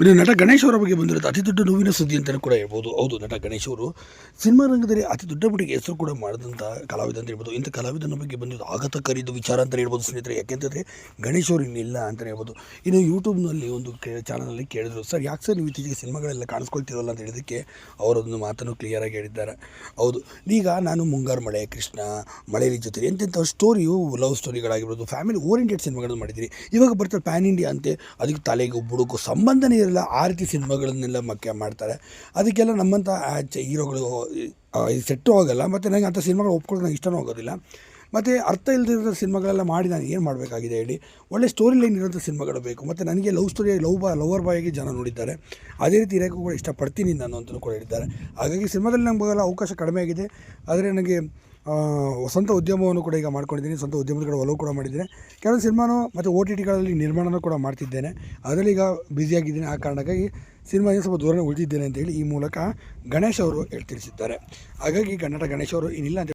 ಇನ್ನು ನಟ ಗಣೇಶ್ ಅವರ ಬಗ್ಗೆ ಬಂದಿರೋದು ಅತಿ ದೊಡ್ಡ ನೋವಿನ ಸುದ್ದಿ ಅಂತಲೂ ಕೂಡ ಹೇಳ್ಬೋದು. ಹೌದು, ನಟ ಗಣೇಶ್ ಅವರು ಸಿನಿಮಾ ರಂಗದಲ್ಲಿ ಅತಿ ದೊಡ್ಡ ಮಟ್ಟಿಗೆ ಹೆಸರು ಕೂಡ ಮಾಡಿದಂಥ ಕಲಾವಿದ ಅಂತ ಹೇಳ್ಬೋದು. ಇಂಥ ಕಲಾವಿದನ ಬಗ್ಗೆ ಬಂದಿದ್ದು ಆಘಾತಕಾರಿದ್ದು ವಿಚಾರ ಅಂತ ಹೇಳ್ಬೋದು ಸ್ನೇಹಿತರೆ. ಯಾಕೆಂತಂದರೆ ಗಣೇಶ್ ಅವರು ಇನ್ನಿಲ್ಲ ಅಂತಲೇ ಹೇಳ್ಬೋದು. ಇನ್ನು ಯೂಟ್ಯೂಬ್ನಲ್ಲಿ ಒಂದು ಚಾನಲಲ್ಲಿ ಕೇಳಿದ್ರು, ಸರ್, ಯಾಕೆ ಸರ್ ನೀವು ಇತ್ತೀಚೆಗೆ ಸಿನಿಮಾಗಳೆಲ್ಲ ಕಾಣಿಸ್ಕೊಳ್ತಿರಲ್ಲ ಅಂತ ಹೇಳಿದ್ದಕ್ಕೆ ಅವರೊಂದು ಮಾತನ್ನು ಕ್ಲಿಯರಾಗಿ ಹೇಳಿದ್ದಾರೆ. ಹೌದು, ಈಗ ನಾನು ಮುಂಗಾರು ಮಳೆ, ಕೃಷ್ಣ ಮಳೆಯಲ್ಲಿ ಜೊತೆ ಎಂತೆಂಥ ಸ್ಟೋರಿಯು ಲವ್ ಸ್ಟೋರಿಗಳಾಗಿರ್ಬೋದು ಫ್ಯಾಮಿಲಿ ಓರಿಯೆಂಟೆಡ್ ಸಿನಿಮಾಗಳನ್ನು ಮಾಡಿದ್ದೀರಿ. ಇವಾಗ ಬರ್ತಾರೆ ಪ್ಯಾನ್ ಇಂಡಿಯಾ ಅಂತೆ, ಅದಕ್ಕೆ ತಲೆಗೂ ಬುಡುಕು ಸಂಬಂಧನೇ ಇರಲ್ಲ ಆ ರೀತಿ ಸಿನಿಮಾಗಳನ್ನೆಲ್ಲ ಮಕ್ಕ ಮಾಡ್ತಾರೆ. ಅದಕ್ಕೆಲ್ಲ ನಮ್ಮಂಥ ಹೀರೋಗಳು ಸೆಟ್ಟು ಹೋಗಲ್ಲ. ಮತ್ತು ನನಗೆ ಅಂಥ ಸಿನಿಮಾಗಳು ಒಪ್ಕೊಳ್ಳೋದು ನಂಗೆ ಇಷ್ಟನೂ ಆಗೋದಿಲ್ಲ. ಮತ್ತು ಅರ್ಥ ಇಲ್ಲದಿರೋ ಸಿನಿಮಾಗಳೆಲ್ಲ ಮಾಡಿ ನಾನು ಏನು ಮಾಡಬೇಕಾಗಿದೆ ಹೇಳಿ. ಒಳ್ಳೆ ಸ್ಟೋರಿ ಲೈನ್ ಇರೋಂಥ ಸಿನಿಮಾಗಳು ಬೇಕು. ಮತ್ತು ನನಗೆ ಲವ್ ಸ್ಟೋರಿ ಲವ್ ಬಾ ಲವರ್ ಬಾಯಿಗೆ ಜನ ನೋಡಿದ್ದಾರೆ. ಅದೇ ರೀತಿ ಇರೋಕ್ಕೂ ಕೂಡ ಇಷ್ಟಪಡ್ತೀನಿ ನಾನು ಅಂತಲೂ ಕೂಡ ಹೇಳಿದ್ದಾರೆ. ಹಾಗಾಗಿ ಸಿನಿಮಾದಲ್ಲಿ ನಮಗೆಲ್ಲ ಅವಕಾಶ ಕಡಿಮೆ ಆಗಿದೆ. ಆದರೆ ನನಗೆ ಸ್ವಂತ ಉದ್ಯಮವನ್ನು ಕೂಡ ಈಗ ಮಾಡ್ಕೊಂಡಿದ್ದೀನಿ, ಸ್ವಂತ ಉದ್ಯಮದ ಕಡೆ ಒಲವು ಕೂಡ ಮಾಡಿದ್ದೇನೆ. ಕೆಲವೊಂದು ಸಿನಿಮಾನು ಮತ್ತು ಒ ಟಿ ಟಿಗಳಲ್ಲಿ ನಿರ್ಮಾಣನೂ ಕೂಡ ಮಾಡ್ತಿದ್ದೇನೆ. ಅದರಲ್ಲಿ ಈಗ ಬ್ಯುಸಿಯಾಗಿದ್ದೀನಿ ಆ ಕಾರಣಕ್ಕಾಗಿ ಸಿನಿಮಾದಿಂದ ಸ್ವಲ್ಪ ದೂರನೇ ಉಳಿದಿದ್ದೇನೆ ಅಂತೇಳಿ ಈ ಮೂಲಕ ಗಣೇಶ್ ಅವರು ಹೇಳಿ ತಿಳಿಸಿದ್ದಾರೆ. ಹಾಗಾಗಿ ಕನ್ನಡ ಗಣೇಶ್ ಅವರು ಏನಿಲ್ಲ ಅಂತ